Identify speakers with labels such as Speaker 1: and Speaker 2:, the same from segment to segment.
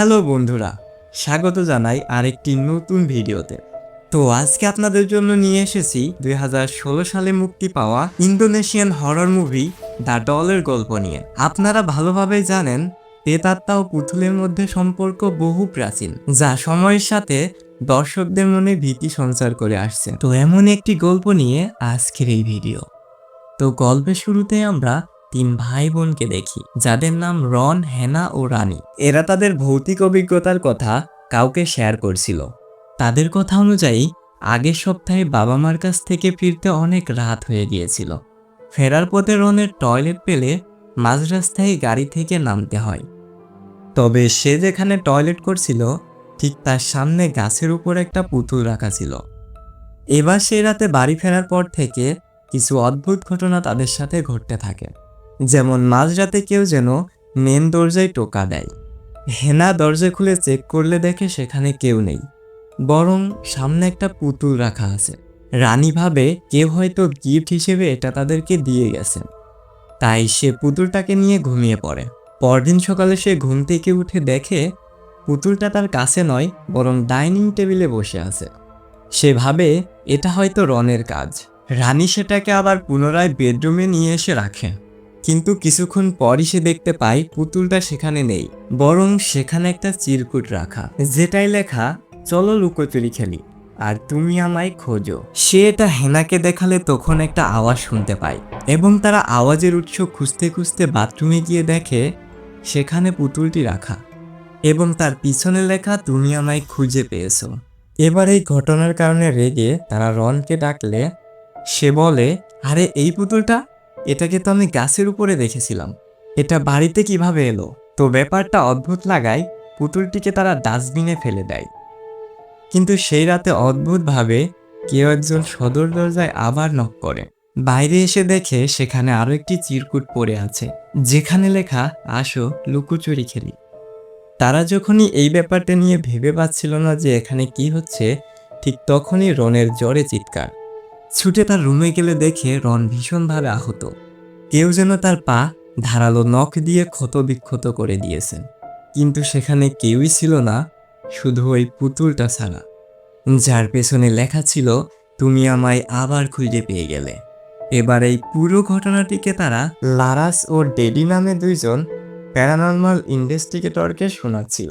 Speaker 1: Hello বন্ধুরা, স্বাগত জানাই আরেকটি নতুন ভিডিওতে। তো আজকে আপনাদের জন্য নিয়ে এসেছি দুই হাজার ষোলো সালে মুক্তি পাওয়া ইন্দোনেশিয়ান হরর মুভি দ্য ডলের গল্প নিয়ে। আপনারা ভালোভাবেই জানেন পেতাত্মা ও পুতুলের মধ্যে সম্পর্ক বহু প্রাচীন, যা সময়ের সাথে দর্শকদের মনে ভীতি সঞ্চার করে আসছে। তো এমন একটি গল্প নিয়ে আজকের এই ভিডিও। তো গল্পের শুরুতে আমরা তিন ভাই বোনকে দেখি, যাদের নাম রন, হেনা ও রানী। এরা তাদের ভৌতিক অভিজ্ঞতার কথা কাউকে শেয়ার করছিল। তাদের কথা অনুযায়ী, আগের সপ্তাহে বাবা মার কাছ থেকে ফিরতে অনেক রাত হয়ে গিয়েছিল। ফেরার পথে রনের টয়লেট পেলে মাঝ রাস্তায় গাড়ি থেকে নামতে হয়। তবে সে যেখানে টয়লেট করছিল, ঠিক তার সামনে গাছের উপর একটা পুতুল রাখা ছিল। এবার সে রাতে বাড়ি ফেরার পর থেকে কিছু অদ্ভুত ঘটনা তাদের সাথে ঘটতে থাকে। যেমন মাঝরাতে কেউ যেন মেন দরজায় টোকা দেয়। হেনা দরজা খুলে চেক করলে দেখে সেখানে কেউ নেই। বরং সামনে একটা পুতুল রাখা আছে। রানী ভাবে কেউ হয়তো গিফট হিসেবে এটা তাদেরকে দিয়ে গেছে তাই সে পুতুলটাকে নিয়ে ঘুমিয়ে পড়ে। পরদিন সকালে সে ঘুম থেকে উঠে দেখে পুতুলটা তার কাছে নয়, বরং ডাইনিং টেবিলে বসে আছে। সে ভাবে এটা হয়তো রনের কাজ। রানী সেটাকে আবার পুনরায় বেডরুমে নিয়ে এসে রাখে। কিন্তু কিছুক্ষণ পরই সে দেখতে পায় পুতুলটা সেখানে নেই, বরং সেখানে একটা চিরকুট রাখা, যেটাই লেখা, চলো লুকোচুরি খেলি, আর তুমি আমায় খোঁজো। সে এটা হেনাকে দেখালে তখন একটা আওয়াজ শুনতে পায়, এবং তারা আওয়াজের উৎস খুঁজতে খুঁজতে বাথরুমে গিয়ে দেখে সেখানে পুতুলটি রাখা, এবং তার পিছনে লেখা, তুমি আমায় খুঁজে পেয়েছ। এবার এই ঘটনার কারণে রেগে তারা রনকে ডাকলে, সে বলে, আরে, এই পুতুলটা? এটাকে তো আমি গাছের উপরে দেখেছিলাম। এটা বাড়িতে কীভাবে এলো? তো ব্যাপারটা অদ্ভুত লাগায় পুতুলটিকে তারা ডাস্টবিনে ফেলে দেয়। কিন্তু সেই রাতে অদ্ভুতভাবে কেউ একজন সদর দরজায় আবার নক করে। বাইরে এসে দেখে সেখানে আরও একটি চিরকুট পড়ে আছে, যেখানে লেখা, আসো লুকোচুরি খেলি। তারা যখনই এই ব্যাপারটা নিয়ে ভেবে পাচ্ছিল না যে এখানে কি হচ্ছে, ঠিক তখনই রনের জ্বরে চিৎকার। ছুটে তার রুমে গেলে দেখে রন ভীষণভাবে আহত। কেউ যেন তার পা ধারালো নখ দিয়ে ক্ষত বিক্ষত করে দিয়েছেন। কিন্তু সেখানে কেউই ছিল না, শুধু ওই পুতুলটা ছাড়া। যার পেছনে লেখা ছিল, তুমি আমায় আবার খুঁজে পেয়ে গেলে। এবার এই পুরো ঘটনাটিকে তারা লারাস ও ডেডি নামে দুইজন প্যারানর্মাল ইনভেস্টিগেটরকে শোনাচ্ছিল।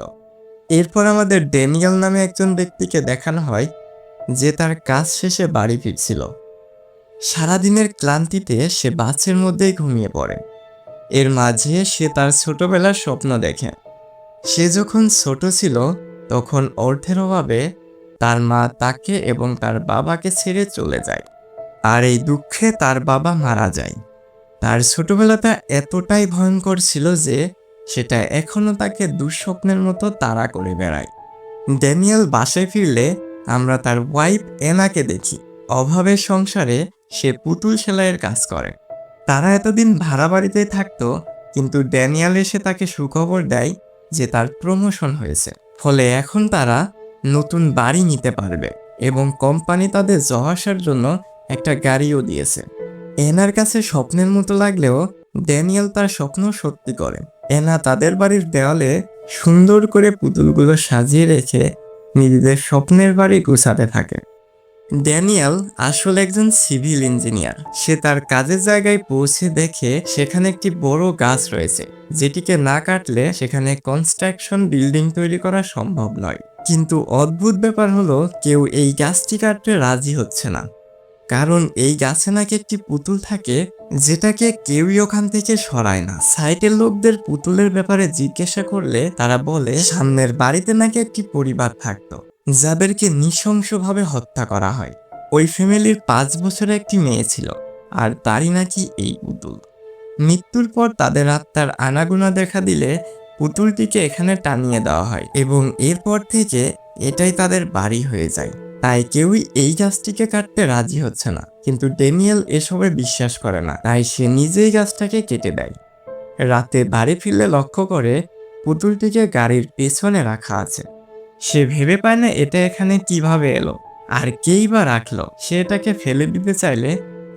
Speaker 1: এরপর আমাদের ড্যানিয়েল নামে একজন ব্যক্তিকে দেখানো হয় যে তার কাজ শেষে বাড়ি ফিরছিল। সারাদিনের ক্লান্তিতে সে বাসের মধ্যেই ঘুমিয়ে পড়ে। এর মাঝে সে তার ছোটবেলার স্বপ্ন দেখে। সে যখন ছোট ছিল, তখন অর্থের অভাবে তার মা তাকে এবং তার বাবাকে ছেড়ে চলে যায়। আর এই দুঃখে তার বাবা মারা যায়। তার ছোটবেলাটা এতটাই ভয়ঙ্কর ছিল যে, সেটা এখনও তাকে দুঃস্বপ্নের মতো তাড়া করে বেড়ায়। ড্যানিয়েল বাসায় ফিরলে আমরা তার ওয়াইফ এনাকে দেখি। অভাবের সংসারে সে পুতুল সেলাইয়ের কাজ করে। তারা এতদিন ভাড়া বাড়িতেই থাকতো, কিন্তু ড্যানিয়াল এসে তাকে সুখবর দেয় যে তার প্রমোশন হয়েছে। ফলে এখন তারা নতুন বাড়ি নিতে পারবে এবং কোম্পানি তাদের জহাসার জন্য একটা গাড়িও দিয়েছে। এনার কাছে স্বপ্নের মতো লাগলেও ড্যানিয়েল তার স্বপ্ন সত্যি করে। এনা তাদের বাড়ির দেওয়ালে সুন্দর করে পুতুলগুলো সাজিয়ে রেখে নিজেদের স্বপ্নের বাড়ি গুছাতে থাকে। ড্যানিয়াল আসলে একজন সিভিল ইঞ্জিনিয়ার। সে তার কাজের জায়গায় পৌঁছে দেখে সেখানে একটি বড় গাছ রয়েছে, যেটিকে না কাটলে সেখানে কনস্ট্রাকশন বিল্ডিং তৈরি করা সম্ভব নয়। কিন্তু অদ্ভুত ব্যাপার হলো, কেউ এই গাছটি কাটতে রাজি হচ্ছে না। কারণ এই গাছে নাকি একটি পুতুল থাকে যেটাকে কেউই ওখান থেকে সরায় না। সাইটের লোকদের পুতুলের ব্যাপারে জিজ্ঞাসা করলে তারা বলে, সামনের বাড়িতে নাকি একটি পরিবার থাকতো, যাদেরকে নৃশংসভাবে হত্যা করা হয়। ওই ফ্যামিলির পাঁচ বছরের একটি মেয়ে ছিল আর তারই নাকি এই পুতুল। মৃত্যুর পর তাদের আত্মার আনাগোনা দেখা দিলে পুতুলটিকে এখানে টানিয়ে দেওয়া হয় এবং এরপর থেকে এটাই তাদের বাড়ি হয়ে যায়। তাই কেউই এই গাছটিকে কাটতে রাজি হচ্ছে না। কিন্তু ডেনিয়েল এসবে বিশ্বাস করে না, তাই সে নিজেই গাছটাকে কেটে দেয়। রাতে বাড়ি ফিরলে লক্ষ্য করে পুতুলটিকে গাড়ির পেছনে রাখা আছে। সে ভেবে পায় না এটা এখানে কীভাবে এলো, আর কেই বা রাখল। সে এটাকে ফেলে দিতে চাইলে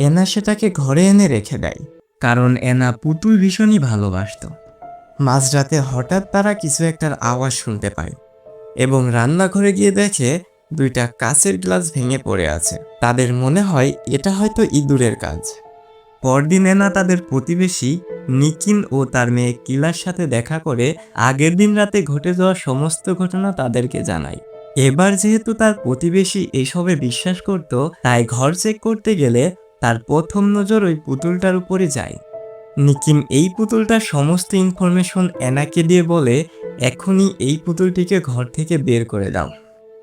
Speaker 1: এনা সেটাকে ঘরে এনে রেখে দেয়, কারণ এনা পুতুল ভীষণই ভালোবাসতো। মাঝরাতে হঠাৎ তারা কিছু একটার আওয়াজ শুনতে পায়, এবং রান্নাঘরে গিয়ে দেখে দুইটা কাচের গ্লাস ভেঙে পড়ে আছে। তাদের মনে হয় এটা হয়তো ইঁদুরের কাজ। পরদিন এনা তাদের প্রতিবেশী নিকিন ও তার মেয়ে কিলার সাথে দেখা করে আগের দিন রাতে ঘটে যাওয়া সমস্ত ঘটনা তাদেরকে জানায়। এবার যেহেতু তার প্রতিবেশী এসবে বিশ্বাস করত, তাই ঘর চেক করতে গেলে তার প্রথম নজর ওই পুতুলটার উপরে যায়। নিকিম এই পুতুলটার সমস্ত ইনফরমেশন এনাকে দিয়ে বলে, এখনই এই পুতুলটিকে ঘর থেকে বের করে দাও।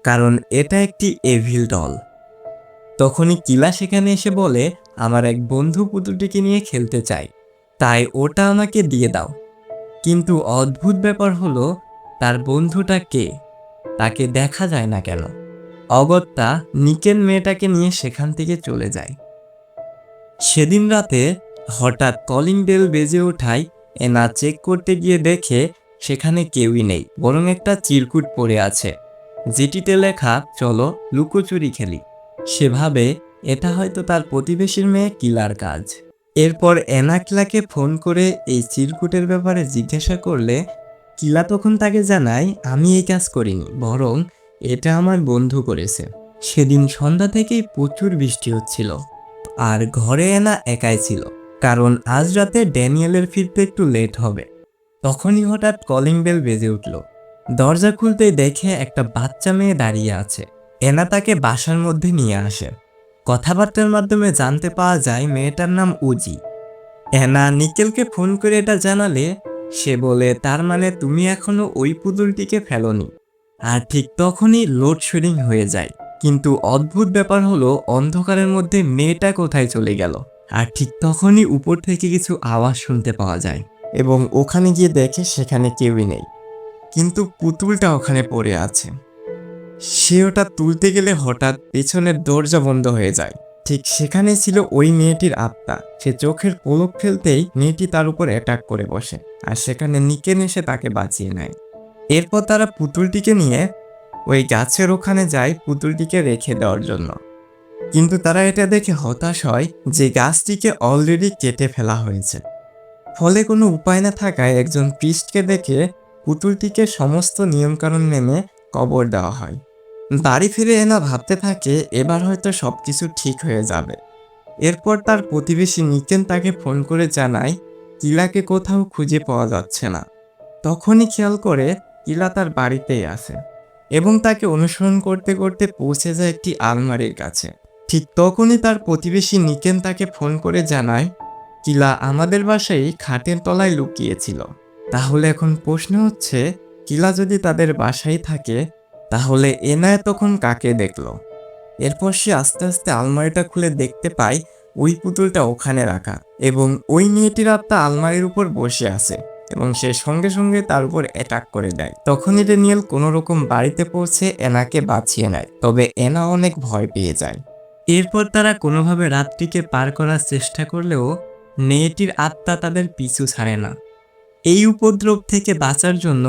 Speaker 1: কারণ এটা একটি এভিল ডল তখনই কিলা সেখানে এসে বলে, আমার এক বন্ধু পুতুলটিকে নিয়ে খেলতে চাই, তাই ওটা আমাকে দিয়ে দাও। কিন্তু অদ্ভুত ব্যাপার হলো, তার বন্ধুটা কে, তাকে দেখা যায় না কেন। অগত্যা নিকেন মেয়েটাকে নিয়ে সেখান থেকে চলে যায়। সেদিন রাতে হঠাৎ কলিং বেল বেজে ওঠায় এনা চেক করতে গিয়ে দেখে সেখানে কেউই নেই, বরং একটা চিরকুট পড়ে আছে। যেটিতে লেখা, চলো লুকোচুরি খেলি। সেভাবে এটা হয়তো তার প্রতিবেশীর মেয়ে কিলার কাজ। এরপর এনা কিলাকে ফোন করে এই চিরকুটের ব্যাপারে জিজ্ঞাসা করলে, কিলা তখন তাকে জানায়, আমি এই কাজ করিনি, বরং এটা আমার বন্ধু করেছে। সেদিন সন্ধ্যা থেকেই প্রচুর বৃষ্টি হচ্ছিল। আর ঘরে এনা একাই ছিল, কারণ আজ রাতে ড্যানিয়েলের ফিরতে একটু লেট হবে। তখনই হঠাৎ কলিং বেল বেজে উঠল। দরজা খুলতে দেখে একটা বাচ্চা মেয়ে দাঁড়িয়ে আছে। এনা তাকে বাসার মধ্যে নিয়ে আসে। কথাবার্তার মাধ্যমে জানতে পাওয়া যায় মেয়েটার নাম উজি। এনা নিকেলকে ফোন করে এটা জানালে সে বলে, তার মানে তুমি এখনও ওই পুতুলটিকে ফেলনি? আর ঠিক তখনই লোডশেডিং হয়ে যায়। কিন্তু অদ্ভুত ব্যাপার হলো, অন্ধকারের মধ্যে মেয়েটা কোথায় চলে গেল? আর ঠিক তখনই উপর থেকে কিছু আওয়াজ শুনতে পাওয়া যায়। এবং ওখানে গিয়ে দেখে সেখানে কেউই নেই। কিন্তু পুতুলটা ওখানে পড়ে আছে। সে ওটা তুলতে গেলে হঠাৎ পেছনের দরজা বন্ধ হয়ে যায়। ঠিক সেখানে ছিল ওই মেয়েটির আত্মা। সে চোখের পলক ফেলতেই মেয়েটি তার উপর অ্যাটাক করে বসে আর সেখানে নিকেন এসে তাকে বাঁচিয়ে নেয়। এরপর তারা পুতুলটিকে নিয়ে ওই গাছের ওখানে যায় পুতুলটিকে রেখে দেওয়ার জন্য। কিন্তু তারা এটা দেখে হতাশ হয় যে গাছটিকে অলরেডি কেটে ফেলা হয়েছে। ফলে কোনো উপায় না থাকায় একজন পৃষ্ঠকে দেখে পুতুলটিকে সমস্ত নিয়মকানুন মেনে কবর দেওয়া হয়। বাড়ি ফিরে এনা ভাবতে থাকে, এবার হয়তো সব কিছু ঠিক হয়ে যাবে। এরপর তার প্রতিবেশী নিকেন তাকে ফোন করে জানায়, কিলাকে কোথাও খুঁজে পাওয়া যাচ্ছে না। তখনই খেয়াল করে কিলা তার বাড়িতেই আছে এবং তাকে অনুসরণ করতে করতে পৌঁছে যায় একটি আলমারির কাছে। ঠিক তখনই তার প্রতিবেশী নিকেন তাকে ফোন করে জানায়, কিলা আমাদের বাসায় খাটের তলায় লুকিয়েছিল। তাহলে এখন প্রশ্ন হচ্ছে, কিলা যদি তাদের বাসায় থাকে, তাহলে এনায় তখন কাকে দেখল? এরপর সে আস্তে আস্তে আলমারিটা খুলে দেখতে পায়, ওই পুতুলটা ওখানে রাখা এবং ওই মেয়েটির আত্মা আলমারির উপর বসে আছে এবং সে সঙ্গে সঙ্গে তার উপর অ্যাটাক করে দেয়। তখনই ড্যানিয়েল কোনো রকম বাড়িতে পৌঁছে এনাকে বাঁচিয়ে নেয়, তবে এনা অনেক ভয় পেয়ে যায়। এরপর তারা কোনোভাবে রাতটিকে পার করার চেষ্টা করলেও, মেয়েটির আত্মা তাদের পিছু ছাড়ে না। এই উপদ্রব থেকে বাঁচার জন্য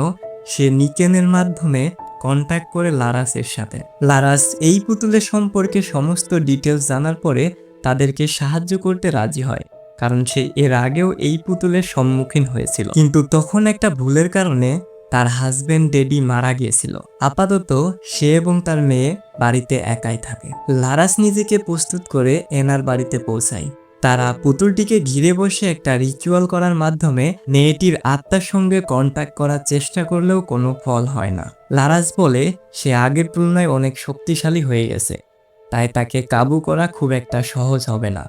Speaker 1: সে নিকেনের মাধ্যমে কন্ট্যাক্ট করে লারাসের সাথে। লারাস এই পুতুলের সম্পর্কে সমস্ত ডিটেলস জানার পরে তাদেরকে সাহায্য করতে রাজি হয়, কারণ সে এর আগেও এই পুতুলের সম্মুখীন হয়েছিল। কিন্তু তখন একটা ভুলের কারণে তার হাজবেন্ড ডেডি মারা গিয়েছিল। আপাতত সে এবং তার মেয়ে বাড়িতে একাই থাকে। লারাস নিজেকে প্রস্তুত করে এনার বাড়িতে পৌঁছায়। তারা পুতুলটিকে ঘিরে বসে একটা রিচুয়াল করার মাধ্যমে মেয়েটির আত্মার সঙ্গে কন্ট্যাক্ট করার চেষ্টা করলেও কোনো ফল হয় না। লারাস বলে, সে আগের তুলনায় অনেক শক্তিশালী হয়ে গেছে। তাই তাকে কাবু করা খুব একটা সহজ হবে না।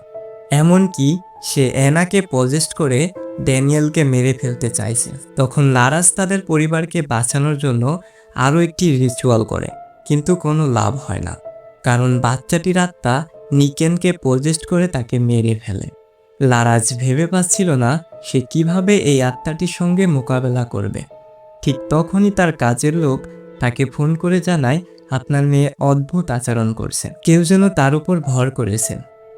Speaker 1: এমনকি সে এনাকে পজেস্ট করে ড্যানিয়েলকে মেরে ফেলতে চাইছে। তখন লারাস তাদের পরিবারকে বাঁচানোর জন্য আরও একটি রিচুয়াল করে, কিন্তু কোনো লাভ হয় না। কারণ বাচ্চাটির আত্মা নিকেনকে পজেস্ট করে তাকে মেরে ফেলে। লারাজ ভেবে পাচ্ছিল না সে কীভাবে এই আত্মাটির সঙ্গে মোকাবেলা করবে। ঠিক তখনই তার কাজের লোক তাকে ফোন করে জানায়, আপনার মেয়ে অদ্ভুত আচরণ করছে। কেউ যেন তার উপর ভর করেছে।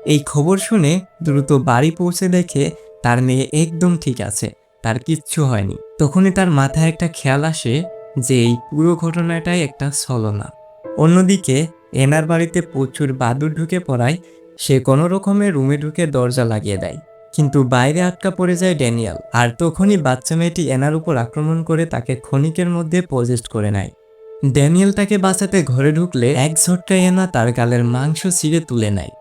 Speaker 1: এই খবর শুনে দ্রুত বাড়ি পৌঁছে দেখে তার মেয়ে একদম ঠিক আছে, তার কিচ্ছু হয়নি। তখনই তার মাথায় একটা খেয়াল আসে যে এই পুরো ঘটনাটাই একটা ছলনা। অন্যদিকে এনার বাড়িতে প্রচুর বাদুর ঢুকে পড়ায়, সে কোনো রকমের রুমে ঢুকে দরজা লাগিয়ে দেয়। কিন্তু বাইরে আটকা পড়ে যায় ড্যানিয়াল, আর তখনই বাচ্চা মেয়েটি এনার উপর আক্রমণ করে তাকে ক্ষণিকের মধ্যে পজেস্ট করে নেয়। ড্যানিয়েল তাকে বাঁচাতে ঘরে ঢুকলে এক ঝটকায় এনা তার গালের মাংস ছিঁড়ে তুলে নেয়,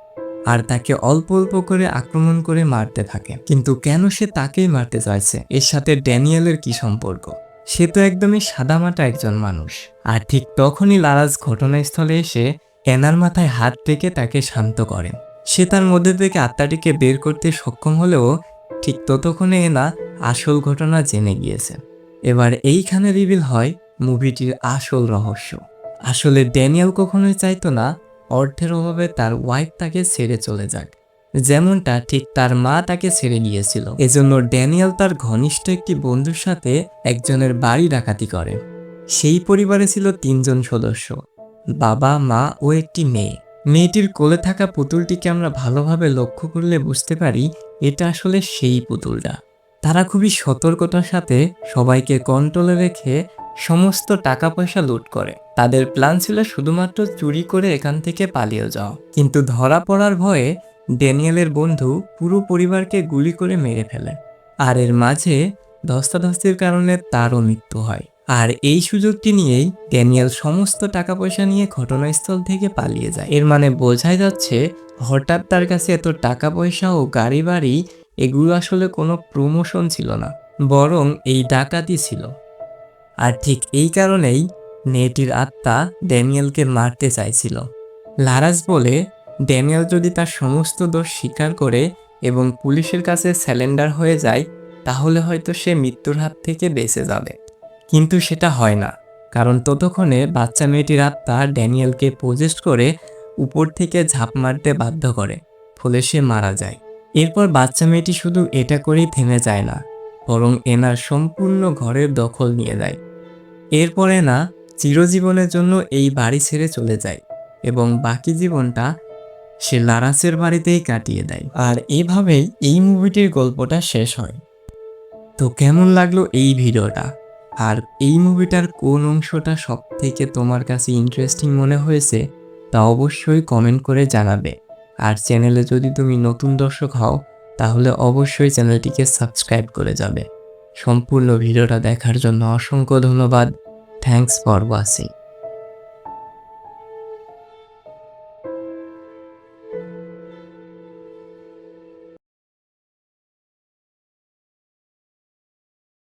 Speaker 1: আর তাকে অল্প অল্প করে আক্রমণ করে মারতে থাকে। কিন্তু কেন সে তাকেই মারতে চাইছে? এর সাথে ড্যানিয়েলের কি সম্পর্ক? সে তো একদমই সাদামাটা একজন মানুষ। আর ঠিক তখনই লারাজ ঘটনাস্থলে এসে এনার মাথায় হাত রেখে তাকে শান্ত করেন সে তার মধ্যে থেকে আত্মাটিকে বের করতে সক্ষম হলেও ঠিক ততক্ষণে এনা আসল ঘটনা জেনে গিয়েছে। এবার এইখানে রিভিল হয় মুভিটির আসল রহস্য। আসলে ড্যানিয়েল কখনোই চাইতো না অর্থের অভাবে তার ওয়াইফ তাকে ছেড়ে চলে যাক। যেমনটা ঠিক তার মা তাকে ছেড়ে গিয়েছিল এজন্য ড্যানিয়েল তার ঘনিষ্ঠ একটি বন্ধুর সাথে একজনের বাড়ি ডাকাতি করে। সেই পরিবারে ছিল তিনজন সদস্য, বাবা, মা ও একটি মেয়ে। মেয়েটির কোলে থাকা পুতুলটিকে আমরা ভালোভাবে লক্ষ্য করলে বুঝতে পারি এটা আসলে সেই পুতুলটা। তারা খুবই সতর্কতার সাথে সবাইকে কন্ট্রোলে রেখে সমস্ত টাকা পয়সা লুট করে। তাদের প্ল্যান ছিল শুধুমাত্র চুরি করে এখান থেকে পালিয়ে যাওয়া। কিন্তু ধরা পড়ার ভয়ে ড্যানিয়েলের বন্ধু পুরো পরিবারকে গুলি করে মেরে ফেলে। আর এর মাঝে ধস্তাধস্তির কারণে তারও মৃত্যু হয়। আর এই সুযোগটি নিয়েই ড্যানিয়েল সমস্ত টাকা পয়সা নিয়ে ঘটনাস্থল থেকে পালিয়ে যায়। এর মানে বোঝাই যাচ্ছে, হঠাৎ তার কাছে এত টাকা পয়সা ও গাড়ি বাড়ি এগুলো আসলে কোনো প্রমোশন ছিল না, বরং এই ডাকাতি ছিল। আর ঠিক এই কারণেই মেয়েটির আত্মা ড্যানিয়েলকে মারতে চাইছিল। লারাজ বলে ড্যানিয়েল যদি তার সমস্ত দোষ স্বীকার করে এবং পুলিশের কাছে স্যালেন্ডার হয়ে যায়, তাহলে হয়তো সে মৃত্যুর হাত থেকে বেঁচে যাবে। কিন্তু সেটা হয় না, কারণ ততক্ষণে বাচ্চা মেয়েটির আত্মা ড্যানিয়েলকে পজেস্ট করে উপর থেকে ঝাঁপ মারতে বাধ্য করে, ফলে সে মারা যায়। এরপর বাচ্চা মেয়েটি শুধু এটা করেই থেমে যায় না, বরং এনার সম্পূর্ণ ঘরের দখল নিয়ে যায় এরপর এনা চিরজীবনের জন্য এই বাড়ি ছেড়ে চলে যায় এবং বাকি জীবনটা সে লারাসের বাড়িতেই কাটিয়ে দেয়। আর এভাবেই এই মুভিটির গল্পটা শেষ হয়। তো কেমন লাগল এই ভিডিওটা? আর এই মুভিটার কোন অংশটা সব থেকে তোমার কাছে ইন্টারেস্টিং মনে হয়েছে, তা অবশ্যই কমেন্ট করে জানাবে। আর চ্যানেলে যদি তুমি নতুন দর্শক হও, তাহলে অবশ্যই চ্যানেলটিকে সাবস্ক্রাইব করে যাবে। সম্পূর্ণ ভিডিওটা দেখার জন্য অসংখ্য ধন্যবাদ। Thanks for watching